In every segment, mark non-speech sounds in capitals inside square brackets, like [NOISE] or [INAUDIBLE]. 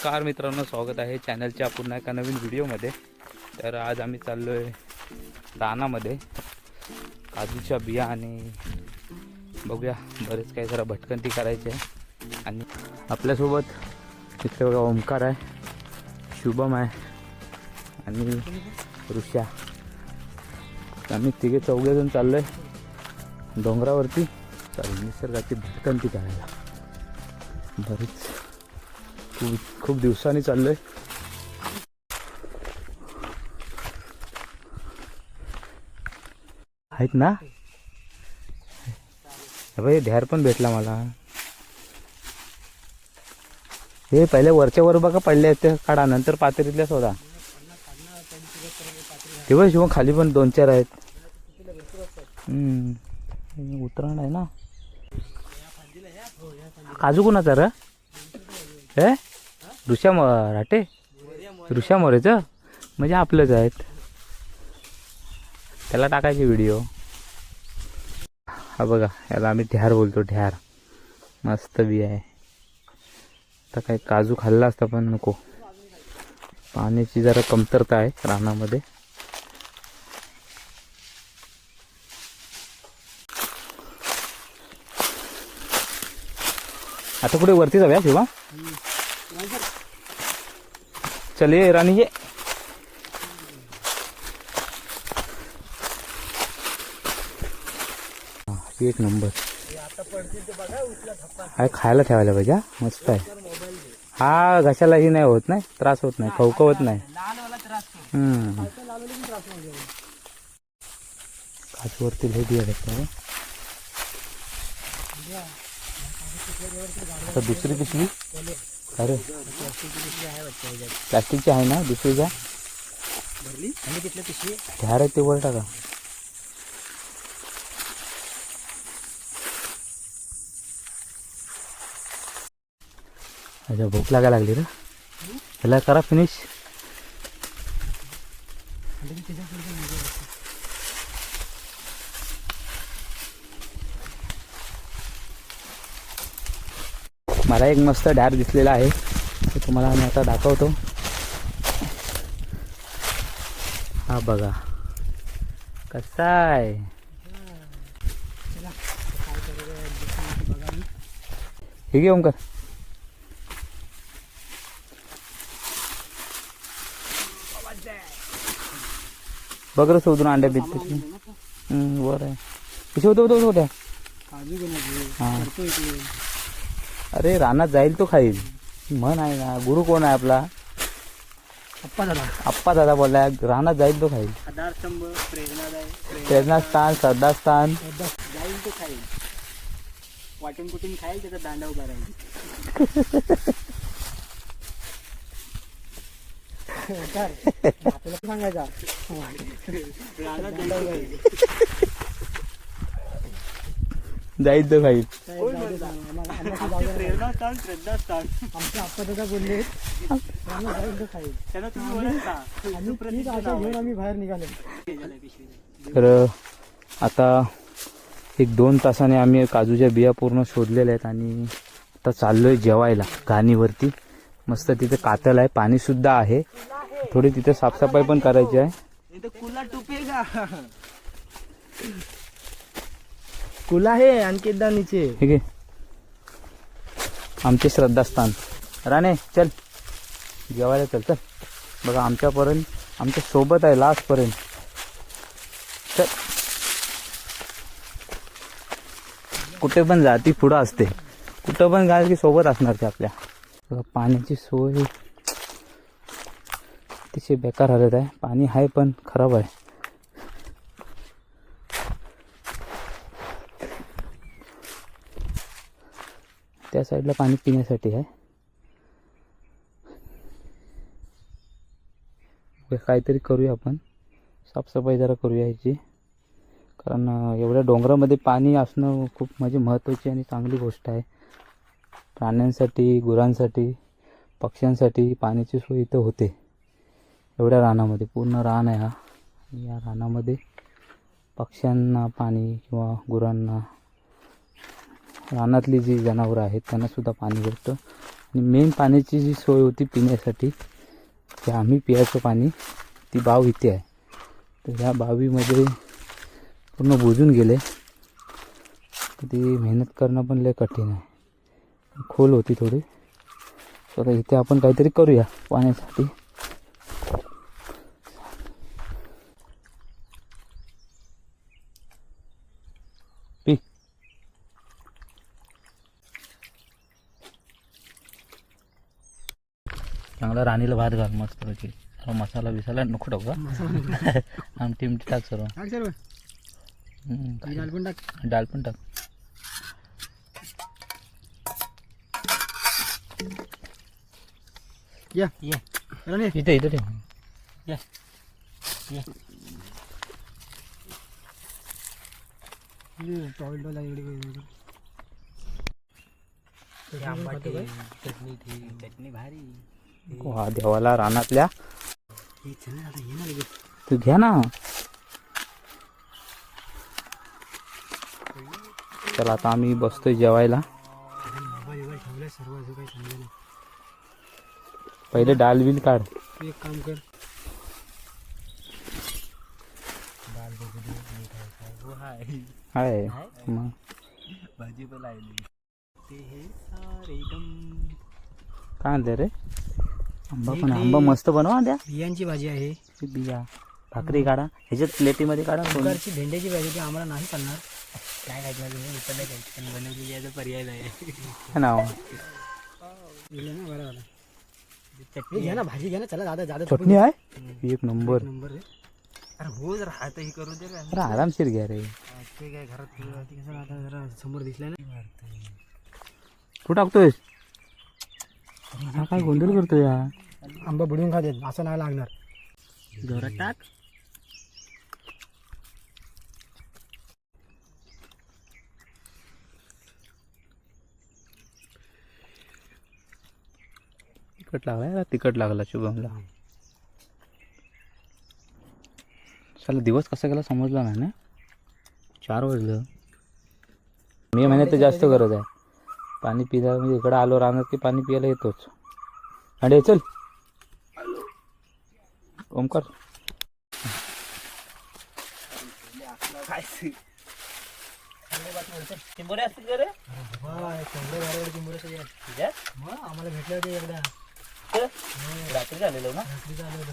नमस्कार मित्रांनो स्वागत आहे चॅनलच्या पुन्हा एका नवीन व्हिडिओमध्ये. तर आज आम्ही चाललो आहे रानामध्ये. काजूच्या बिया आणि बघूया बरेच काही जरा भटकंती करायची आहे. आणि आपल्यासोबत तिथे बघा ओंकार आहे शुभम आहे आणि ऋषा. आम्ही तिघे चौघेजण चाललो आहे डोंगरावरती. चालू निसर्गाची भटकंती करायला. बरीच खूप खूप दिवसांनी चाललंय. आहेत ना? हे बघ, पण भेटला मला. हे पहिले वरच्या वर बघा पडले आहेत ते काढा नंतर पातळीतल्या शोधा तेव्हा शिव खाली पण दोन चार आहेत. उतरण उतराण आहे ना? काजू कोणाचा र? हे? ऋषा राटे? ऋषा मोरेचं? म्हणजे आपलंच आहेत. त्याला टाकायचे व्हिडिओ हा बघा याला आम्ही ढ्यार बोलतो ढ्यार मस्त बी आहे. आता काय काजू खाल्ला असता पण नको. पाण्याची जरा कमतरता आहे रानामध्ये. आता कुठे वरती जाऊया शिवा? चलिए रानी राणी एक नंबर। अरे खायला ठेवायला पाहिजे मस्त आहे। हा घशालाही नाही होत नाही त्रास होत नाही खवखवत नाही। काचवरती लय बिया दुसरी पिशवी? अरे. प्लास्टिकची आहे ना दुसरीच्या ढ्यार आहे ते वर टाका. अच्छा भूक लागायला लागली रे. ह्याला करा फिनिश मला एक मस्त ढॅर दिसलेला आहे. ते तुम्हाला मी आता दाखवतो. हा बघा. कसा आहे? हे घे ओंकार. बघ सोडून अंड्या बीत वर आहे. कशी होतं होतं होत्या हा. अरे रानात जाईल तो खाईल. म्हण आहे ना गुरु कोण आहे आपला? अप्पा दादा. आप्पा दादा बोललाय रानात जाईल तो खाईल. आधारस्तंभ प्रेरणादाय प्रेरणास्थान श्रद्धास्थान. जाईल तो खाईल. वाटून कुटून खाईल त्याचा दांडा उभा राहील. [LAUGHS] सांगायचा. रानात. जाईल तो खाईल. बोलले जाईल खाईल त्यांना तुम्ही घेऊन आम्ही बाहेर निघालो. तर आता एक दोन तासाने आम्ही काजूच्या बिया पूर्ण शोधलेल्या आहेत आणि आता चाललोय जेवायला घाणीवरती मस्त तिथे कातल आहे पाणी सुद्धा आहे. थोडी तिथे साफसफाई पण करायची आहे. कुला टुपेगा कुला आहे आणखी एकदा नीचे. ठीक आहे. आमचे श्रद्धास्थान. राणे चल. जेवायला चल चल. बघा आमच्यापर्यंत आमच्यासोबत आहे लास्टपर्यंत. चल. कुठे पण जा ती पुढं असते. कुठं पण जा की सोबत असणार ते आपल्या. बघा पाण्याची सोय. अतिशय बेकार हालत आहे. पाणी आहे पण खराब आहे. त्या साईडला पाणी पिण्यासाठी आहे. काहीतरी करूया आपण. साफसफाई जरा करूया ह्याची. कारण एवढ्या डोंगरामध्ये पाणी असणं खूप म्हणजे महत्त्वाची आणि चांगली गोष्ट आहे. प्राण्यांसाठी गुरांसाठी पक्ष्यांसाठी पाण्याची सोय इथं होते. एवढ्या रानामध्ये पूर्ण रान आहे हा. या रानामध्ये पक्ष्यांना पाणी किंवा गुरांना रानातली जी जनावरं आहेत त्यांनासुद्धा पाणी भेटतं. आणि मेन पाण्याची जी सोय होती पिण्यासाठी ते आम्ही पियाचं पाणी ती बाव इथे आहे. तर ह्या बावीमध्ये पूर्ण बुजून गेले. तर ती मेहनत करणं पण लय कठीण आहे. खोल होती थोडी. तर इथे आपण काहीतरी करूया पाण्यासाठी. चांगला राणीला भात घाल मस्त पैकी. मसाला बिसाला नको टाकू? आमटी इमटी टाक सर्व. ही डाळ पण टाक. पण टाक. या. इथे इथे ठेव. या. ये. चटणी भारी. वा देवाला रानातल्या. हे तू घ्या ना. चला आता आम्ही बसतोय जेवायला. पहिले डाल बिल काढ. एक काम कर. हो हाय. भाजी पण लावली ते हे सारे गम. काय आणते रे? आंबा पण. आंबा मस्त बनवा द्या. बियांची भाजी आहे. ही बिया. भाकरी काढा. ह्याच्यात प्लेटीमध्ये काढा दोन. प्रकारची भेंड्याची भाजी ती आम्हाला नाही चालणार काय काय विकत पण बनवलेली याचा पर्याय नाही. है ना दिलं ना बरं झालं घ्या ना भाजी घ्या ना. चला दादा दादा चटणी आहे? एक नंबर. नंबर रे अरे हो जरा हात हे करू दे रे. अरे आरामशीर घ्या रे. ते काय घरात ठेवलं होती कसं आता जरा समोर दिसलं ना. तू टाकतोयस? हा काय गोंधळ करतोय या आंबा बुडवून खाते असं नाही लागणार. जोरात टाक. तिकट लागला तिकट लागला शुभमला. चला दिवस कसा गेला समजला नाही ना? चार वाजलं. मे महिन्यात तर जास्त गरज आहे. पाणी पिता म्हणजे इकडं आलो राहणार की पाणी पियाला येतोच. आणि चल. ओमकार चिंबोरे असतील का रे? आम्हाला भेटले होते एकदा. रात्री झालेलो ना? होतो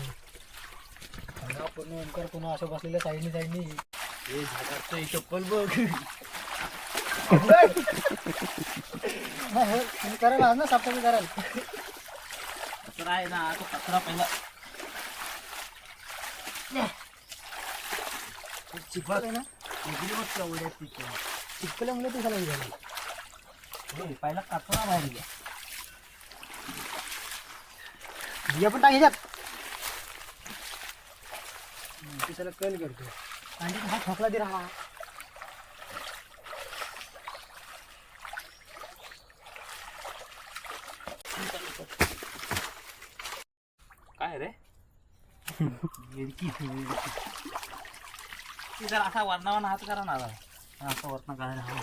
सांगा पूर्ण ओमकार पुन्हा असं बसलेलं साईडनी साईडनी. हे झाडाचं चप्पल बघ. [LAUGHS] कराल आज ना साफसफाई कराल. तर आहे ना तो कचरा पहिला. चिपक. आहे ना? चिपकल्यामुळे ते झालं झालं पहिला कचरा बाहेर घ्या बिया पण टाक ह्याच्यात ते त्याला कल करतो आणि हा ठोकला दे राहा काय रे ती जर असा वरणावर हात करा ना आता. हा, वरण काढायला हवं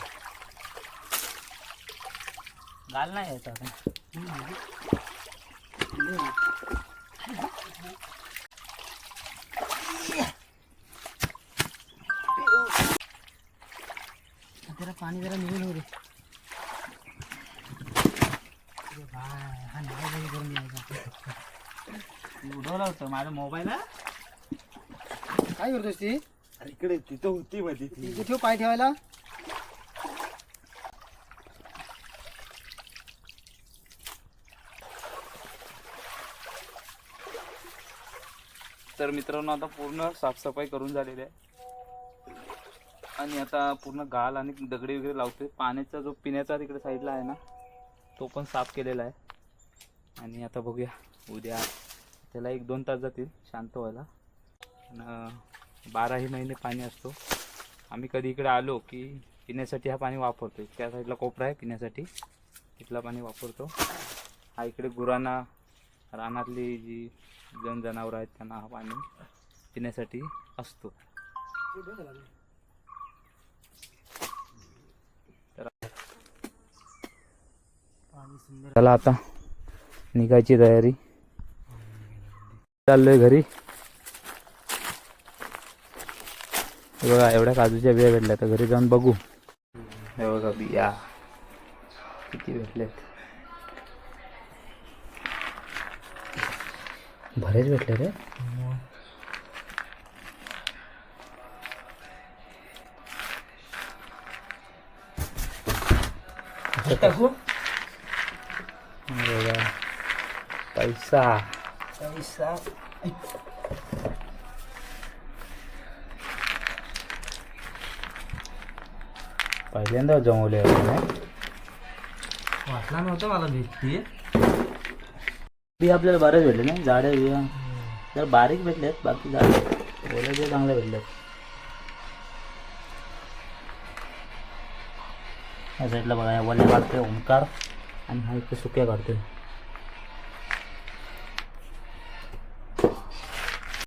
गाल नाही यायचं आता जरा पाणी जरा निघून हो रे हा नाही करून यायचा उडवलं होतं माझा मोबाईल काय करतोस ती? अरे इकडे तिथं होती मध्ये ती इथे ठेव पाय ठेवायला. तर मित्रांनो आता पूर्ण साफसफाई करून झालेली आहे. आणि आता पूर्ण गाल आणि दगडी वगैरे लावतोय. पाण्याचा जो पिण्याचा तिकडे साईडला आहे ना तो पण साफ केलेला आहे. आणि आता बघूया उद्या त्याला एक दोन तास जातील शांत व्हायला. आणि बाराही महिने पाणी असतो. आम्ही कधी इकडे आलो की पिण्यासाठी हा पाणी वापरतो त्या साईडला कोपरा आहे पिण्यासाठी. तिथला पाणी वापरतो. हा इकडे गुरांना रानातली जी जन जनावरं आहेत त्यांना हा पाणी पिण्यासाठी असतो. तर चला आता निघायची तयारी. चाललोय घरी. बघा एवढ्या काजूच्या बिया भेटल्या तर घरी जाऊन बघू. हे बघा बिया किती भेटल्यात. बरेच भेटले रे. टाकू? पैसा पैसा पहिल्यांदा जमवले वाटला नव्हतं मला भेटते बिया आपल्याला बरेच भेटले ना झाडे बिया जर बारीक भेटलेत बाकी झाडे बोलायचे चांगले भेटलेत या साईडला बघा या वल्या काढतोय ओंकार आणि हा इथे सुक्या काढतोय.